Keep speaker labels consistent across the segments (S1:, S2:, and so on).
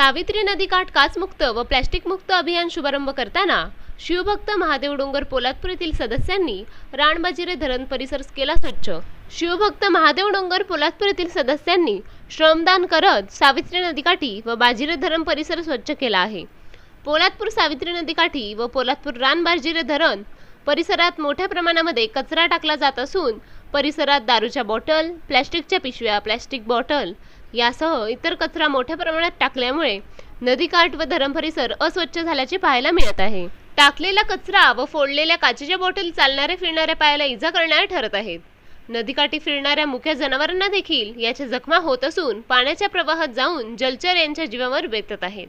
S1: सावित्री नदीकाठ काचमुक्त व प्लॅस्टिकमुक्त अभियान शुभारंभ करताना शिवभक्त महादेव डोंगर पोलादपूर येथील सदस्यांनी राणबाजिरे धरण परिसर केला स्वच्छ. शिवभक्त महादेव डोंगर पोलादपूर येथील सदस्यांनी श्रमदान करत सावित्री नदीकाठी व बाजिरे धरण परिसर स्वच्छ केला आहे. पोलादपूर सावित्री नदीकाठी व पोलादपूर रानबाजिरे धरण परिसरात मोठ्या प्रमाणामध्ये कचरा टाकला जात असून परिसरात दारूच्या बॉटल प्लॅस्टिकच्या पिशव्या प्लॅस्टिक बॉटल यासह इतर कचरा मोठ्या प्रमाणात टाकल्यामुळे नदीकाठ व धरण परिसर अस्वच्छ झाल्याचे पाहायला मिळत आहे. टाकलेला कचरा व फोडलेल्या काचेच्या बॉटल चालणाऱ्या फिरणाऱ्या पायाला इजा करणारे ठरत आहेत. नदीकाठी फिरणाऱ्या मुख्य जनावरांना देखील याच्या जखमा होत असून पाण्याच्या प्रवाहात जाऊन जलचर यांच्या जीवावर बेतत आहेत.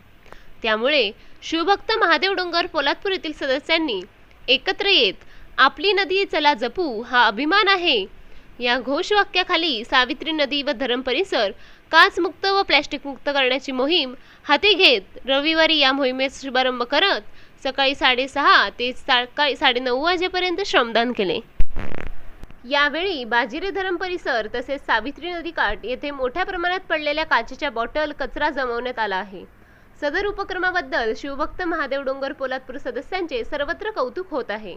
S1: त्यामुळे शिवभक्त महादेव डोंगर पोलादपूर येथील सदस्यांनी एकत्र येत आपली नदी चला जपू हा अभिमान आहे. या घोषवाक्याखाली सावित्री नदी व धरम परिसर काचमुक्त व प्लॅस्टिकमुक्त करण्याची मोहीम हाती घेत रविवारी या मोहिमेचा शुभारंभ करत सकाळी साडेसहा ते सकाळी साडेनऊ वाजेपर्यंत श्रमदान केले. यावेळी बाजिरे धरण परिसर तसेच सावित्री नदीकाठ येथे मोठ्या प्रमाणात पडलेल्या काचेच्या बॉटल कचरा जमवण्यात आला आहे. सदर उपक्रमाबद्दल शिवभक्त महादेव डोंगर पोलादपूर सदस्यांचे सर्वत्र कौतुक होत आहे.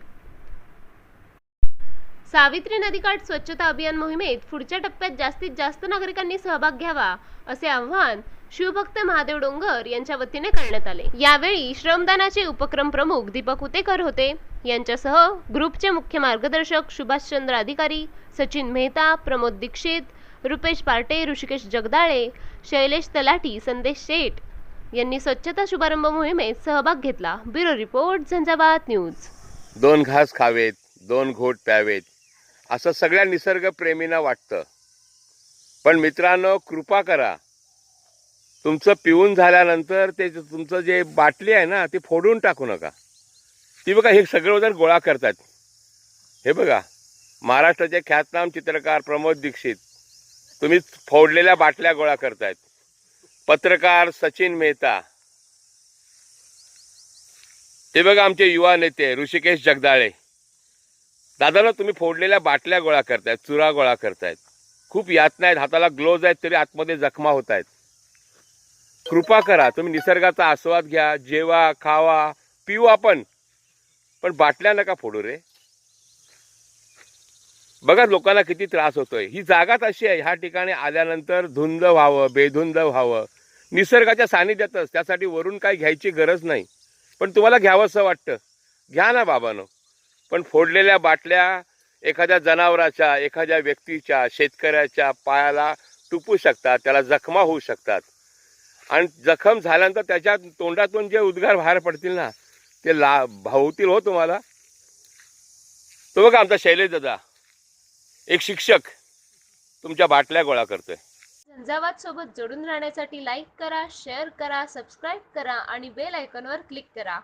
S1: सावित्री नदीकाठ स्वच्छता अभियान मोहिमेत पुढच्या टप्प्यात जास्तीत जास्त नागरिकांनी सहभाग घ्यावा असे आव्हान शिवभक्त महादेव डोंगर यांच्या वतीने करण्यात आले. यावेळी श्रमदानाचे उपक्रम प्रमुख दीपक उतेकर होते. यांच्यासह ग्रुपचे मुख्य मार्गदर्शक सुभाषचंद्र अधिकारी सचिन मेहता प्रमोद दीक्षित रुपेश पार्टे ऋषिकेश जगदाळे शैलेश तलाठी संदेश शेठ यांनी स्वच्छता शुभारंभ मोहिमेत सहभाग घेतला. Bureau report Jhanjhavat news.
S2: दोन घास खावेत दोन घोट प्यावेत असं सगळ्या निसर्गप्रेमींना वाटतं. पण मित्रांनो कृपा करा. तुमचं पिऊन झाल्यानंतर ते तुमचं जे बाटली आहे ना ती फोडून टाकू नका. ती बघा हे सगळं जर गोळा करतात. हे बघा महाराष्ट्राचे ख्यातनाम चित्रकार प्रमोद दीक्षित तुम्ही फोडलेल्या बाटल्या गोळा करतायत. पत्रकार सचिन मेहता. हे बघा आमचे युवा नेते ऋषिकेश जगदाळे. दादाला तुम्ही फोडलेल्या बाटल्या गोळा करतायत चुरा गोळा करतायत. खूप यातना आहेत हाताला ग्लोव्ज आहेत तरी आतमध्ये जखमा होत आहेत कृपा करा तुम्ही निसर्गाचा आस्वाद घ्या जेवा खावा पिऊ आपण. पण बाटल्या नका फोडू रे. बघा लोकांना किती त्रास होतोय. ही जागाच अशी आहे ह्या ठिकाणी आल्यानंतर धुंद व्हावं बेधुंद व्हावं. निसर्गाच्या सानिध्यातच त्यासाठी वरून काही घ्यायची गरज नाही. पण तुम्हाला घ्यावंसं वाटतं. घ्या ना बाबानो. पण फोडलेल्या बाटल्या एखाद्या जनावराच्या एखाद्या व्यक्तीच्या शेतकऱ्याच्या पायाला टुपू शकतात त्याला जखमा होऊ शकतात. आणि जखम झाल्यानंतर त्याच्या तोंडातून जे उद्गार बाहेर पडतील ना ते ला भावतील हो तुम्हाला. तो बघा आमचा शैलेश दादा एक शिक्षक तुमच्या बाटल्या गोळा करतोय.
S1: झंझावात सोबत जोडून राहण्यासाठी लाईक करा शेअर करा सबस्क्राईब करा आणि बेल आयकॉनवर क्लिक करा.